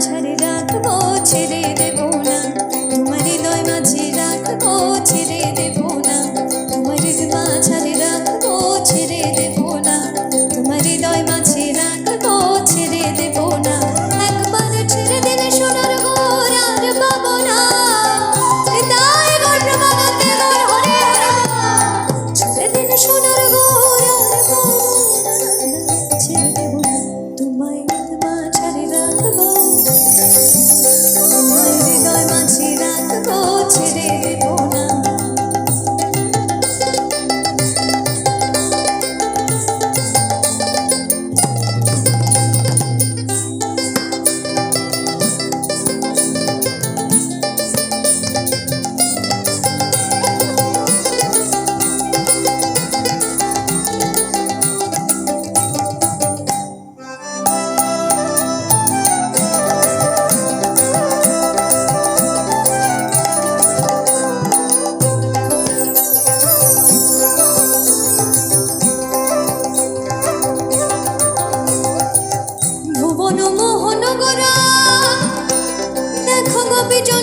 মাঝারি রাখব ছেড়ে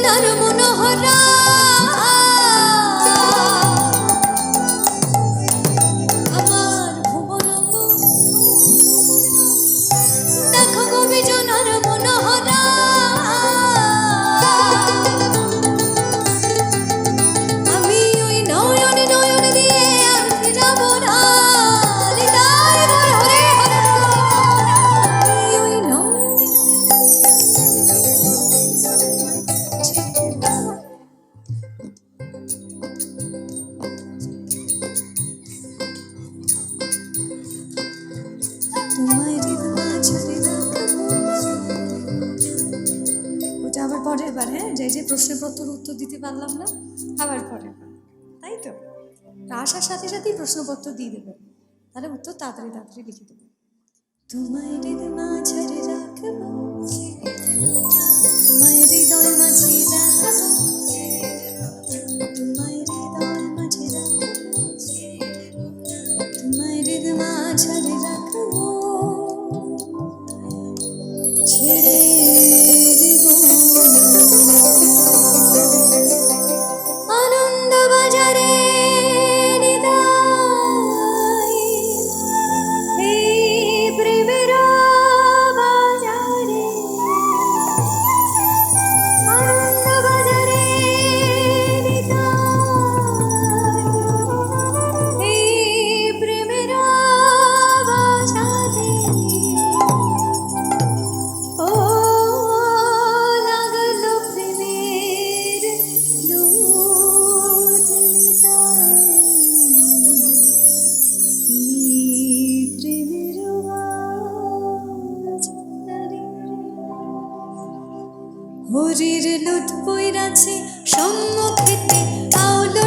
Yaşlarım পারে হ্যাঁ যে যে প্রশ্নপত্র উত্তর দিতে পারলাম না, আবার পরে। তাই তো? আসার সাথে সাথেই প্রশ্নপত্র দিয়ে দেবে। তাহলে উত্তর তাড়াতাড়ি তাড়াতাড়ি লিখে দেবে। তোমায় হৃদয় মাঝারে রাখব, তোমায় হৃদয় মাঝে রাখব। হরির লুৎ পইরাছে সম্মুখেতে আউলো